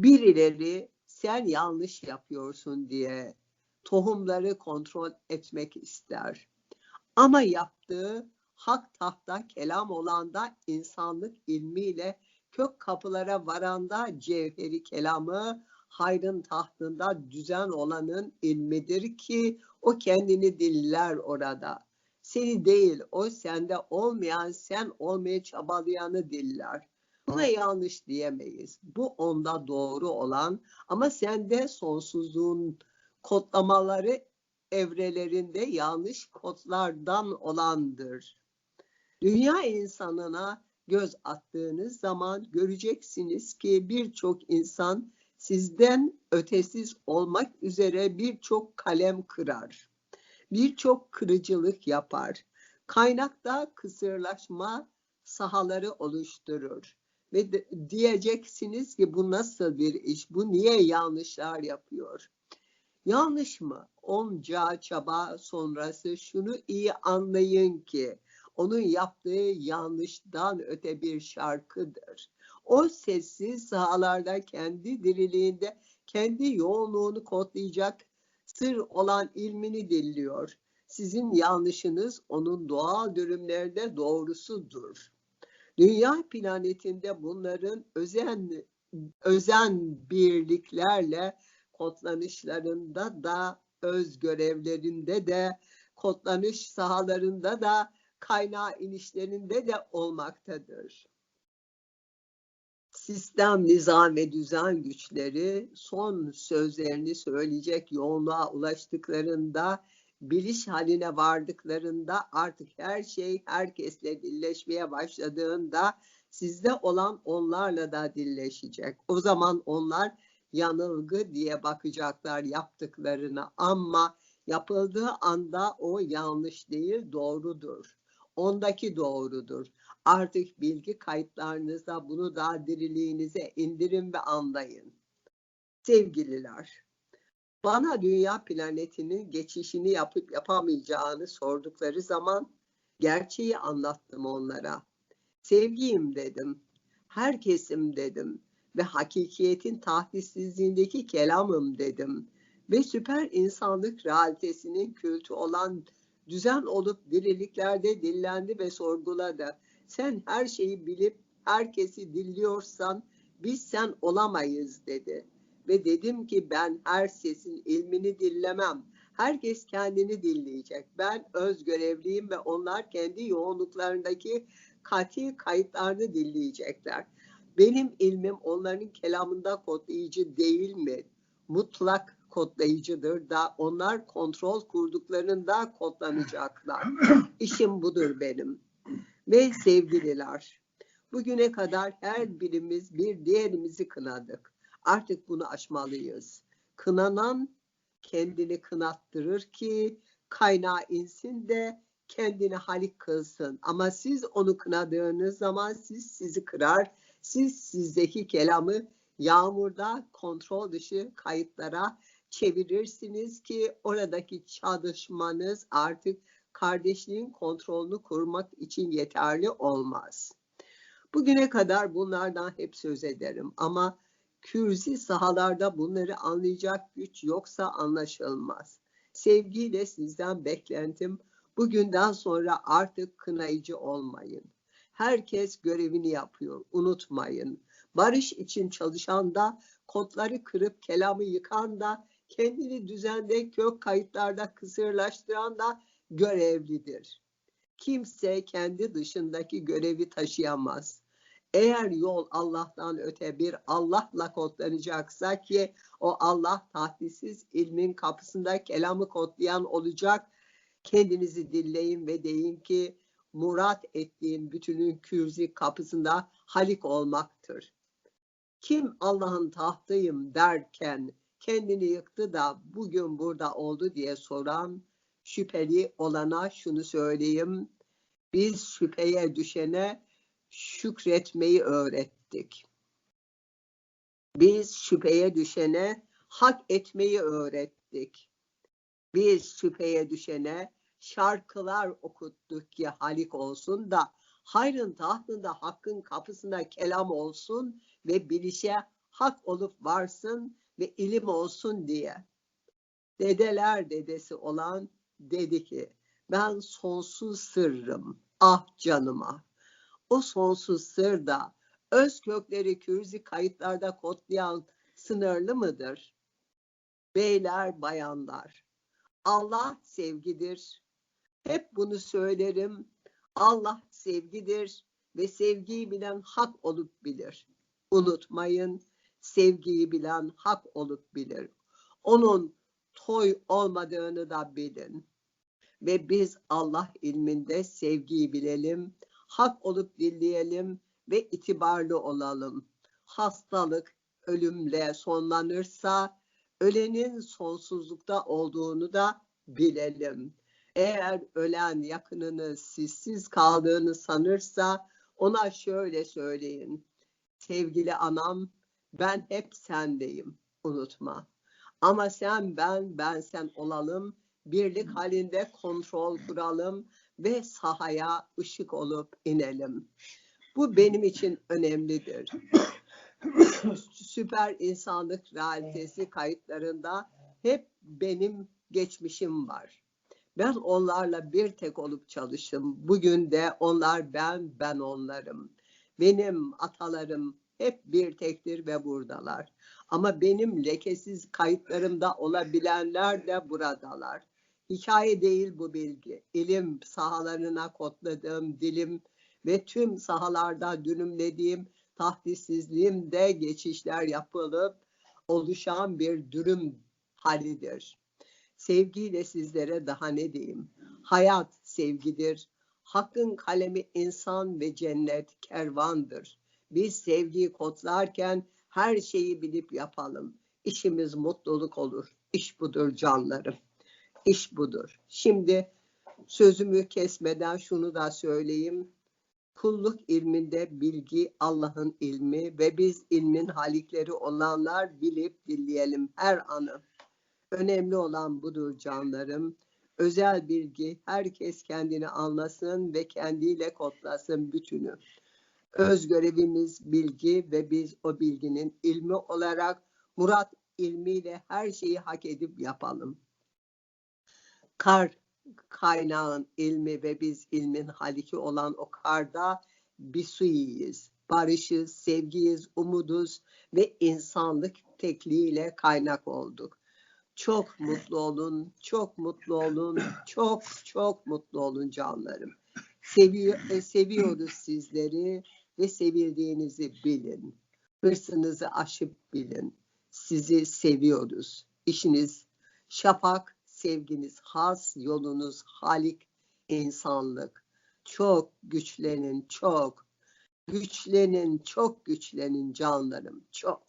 Birileri sen yanlış yapıyorsun diye tohumları kontrol etmek ister. Ama yaptığı hak tahta kelam olan da insanlık ilmiyle kök kapılara varanda cevheri kelamı hayrın tahtında düzen olanın ilmidir ki o kendini diller orada. Seni değil o sende olmayan sen olmaya çabalayanı diller. Buna yanlış diyemeyiz. Bu onda doğru olan ama sende sonsuzluğun kodlamaları evrelerinde yanlış kodlardan olandır. Dünya insanına göz attığınız zaman göreceksiniz ki birçok insan sizden ötesiz olmak üzere birçok kalem kırar. Birçok kırıcılık yapar. Kaynakta kısırlaşma sahaları oluşturur. Ve de, diyeceksiniz ki bu nasıl bir iş? Bu niye yanlışlar yapıyor? Yanlış mı? Onca çaba sonrası şunu iyi anlayın ki onun yaptığı yanlıştan öte bir şarkıdır. O sessiz sahalarda kendi diriliğinde kendi yoğunluğunu kodlayacak sır olan ilmini dilliyor. Sizin yanlışınız onun doğal dürümlerinde doğrusudur. Dünya planetinde bunların özen özen birliklerle kodlanışlarında da öz görevlerinde de kodlanış sahalarında da kaynağı inişlerinde de olmaktadır. Sistem, nizam ve düzen güçleri son sözlerini söyleyecek yoğunluğa ulaştıklarında, biliş haline vardıklarında artık her şey herkesle dilleşmeye başladığında sizde olan onlarla da dilleşecek. O zaman onlar yanılgı diye bakacaklar yaptıklarına ama yapıldığı anda o yanlış değil doğrudur. Ondaki doğrudur. Artık bilgi kayıtlarınıza bunu da diriliğinize indirin ve anlayın. Sevgililer, bana dünya planetinin geçişini yapıp yapamayacağını sordukları zaman gerçeği anlattım onlara. Sevgiyim dedim, herkesim dedim ve hakikiyetin tahdissizliğindeki kelamım dedim ve süper insanlık realitesinin kültü olan düzen olup diriliklerde dillendi ve sorguladı. Sen her şeyi bilip herkesi dilliyorsan biz sen olamayız dedi. Ve dedim ki ben her sesin ilmini dillemem. Herkes kendini dinleyecek. Ben öz görevliyim ve onlar kendi yoğunluklarındaki katil kayıtlarını dinleyecekler. Benim ilmim onların kelamında kodlayıcı değil mi? Mutlak kodlayıcıdır da onlar kontrol kurduklarında kodlanacaklar. İşim budur benim. Ve sevgililer, bugüne kadar her birimiz bir diğerimizi kınadık. Artık bunu aşmalıyız. Kınanan kendini kınattırır ki kaynağı insin de kendini halik kılsın. Ama siz onu kınadığınız zaman siz sizi kırar, siz sizdeki kelamı yağmurda kontrol dışı kayıtlara çevirirsiniz ki oradaki çalışmanız artık kardeşliğin kontrolünü kurmak için yeterli olmaz. Bugüne kadar bunlardan hep söz ederim ama kürzi sahalarda bunları anlayacak güç yoksa anlaşılmaz. Sevgiyle sizden beklentim bugünden sonra artık kınayıcı olmayın. Herkes görevini yapıyor, unutmayın. Barış için çalışan da, kodları kırıp kelamı yıkan da, kendini düzende kök kayıtlarda kısırlaştıran da görevlidir. Kimse kendi dışındaki görevi taşıyamaz. Eğer yol Allah'tan öte bir Allah'la kodlanacaksa ki o Allah tahdisiz ilmin kapısında kelamı kodlayan olacak. Kendinizi dilleyin ve deyin ki murat ettiğim bütünün kürzi kapısında halik olmaktır. Kim Allah'ın tahtıyım derken kendini yıktı da bugün burada oldu diye soran şüpheli olana şunu söyleyeyim. Biz şüpheye düşene şükretmeyi öğrettik. Biz şüpheye düşene hak etmeyi öğrettik. Biz şüpheye düşene şarkılar okuttuk ki halik olsun da hayrın tahtında hakkın kapısına kelam olsun ve bilişe hak olup varsın ve ilim olsun diye. Dedeler dedesi olan dedi ki ben sonsuz sırrım ah canıma. O sonsuz sır da öz kökleri kürzi kayıtlarda kodlayan sınırlı mıdır? Beyler, bayanlar, Allah sevgidir. Hep bunu söylerim. Allah sevgidir ve sevgiyi bilen hak olup bilir. Unutmayın, sevgiyi bilen hak olup bilir. Onun toy olmadığını da bilin. Ve biz Allah ilminde sevgiyi bilelim, hak olup dinleyelim ve itibarlı olalım. Hastalık ölümle sonlanırsa ölenin sonsuzlukta olduğunu da bilelim. Eğer ölen yakınını sizsiz kaldığını sanırsa ona şöyle söyleyin. Sevgili anam ben hep sendeyim unutma. Ama sen ben ben sen olalım. Birlik halinde kontrol kuralım ve sahaya ışık olup inelim. Bu benim için önemlidir. Süper insanlık realitesi kayıtlarında hep benim geçmişim var. Ben onlarla bir tek olup çalıştım. Bugün de onlar ben, ben onlarım. Benim atalarım hep bir tektir ve buradalar. Ama benim lekesiz kayıtlarımda olabilenler de buradalar. Hikaye değil bu bilgi. İlim sahalarına kodladığım dilim ve tüm sahalarda dürümlediğim tahdissizliğimde geçişler yapılıp oluşan bir dürüm halidir. Sevgiyle sizlere daha ne diyeyim? Hayat sevgidir. Hakkın kalemi insan ve cennet kervandır. Biz sevgiyi kodlarken her şeyi bilip yapalım. İşimiz mutluluk olur. İş budur canlarım. İş budur. Şimdi sözümü kesmeden şunu da söyleyeyim. Kulluk ilminde bilgi Allah'ın ilmi ve biz ilmin halikleri olanlar bilip dinleyelim her anı. Önemli olan budur canlarım. Özel bilgi herkes kendini anlasın ve kendiyle kodlasın bütünü. Öz görevimiz bilgi ve biz o bilginin ilmi olarak Murat ilmiyle her şeyi hak edip yapalım. Kar kaynağın ilmi ve biz ilmin haliki olan o karda bir suyiyiz. Barışız, sevgiyiz, umuduz ve insanlık tekliğiyle kaynak olduk. Çok mutlu olun, çok mutlu olun, çok çok mutlu olun canlarım. Seviyor, e, seviyoruz sizleri ve sevildiğinizi bilin. Hırsınızı aşıp bilin. Sizi seviyoruz. İşiniz şafak, sevginiz has, yolunuz halik, insanlık. Çok güçlenin, çok. Güçlenin, çok güçlenin canlarım, çok.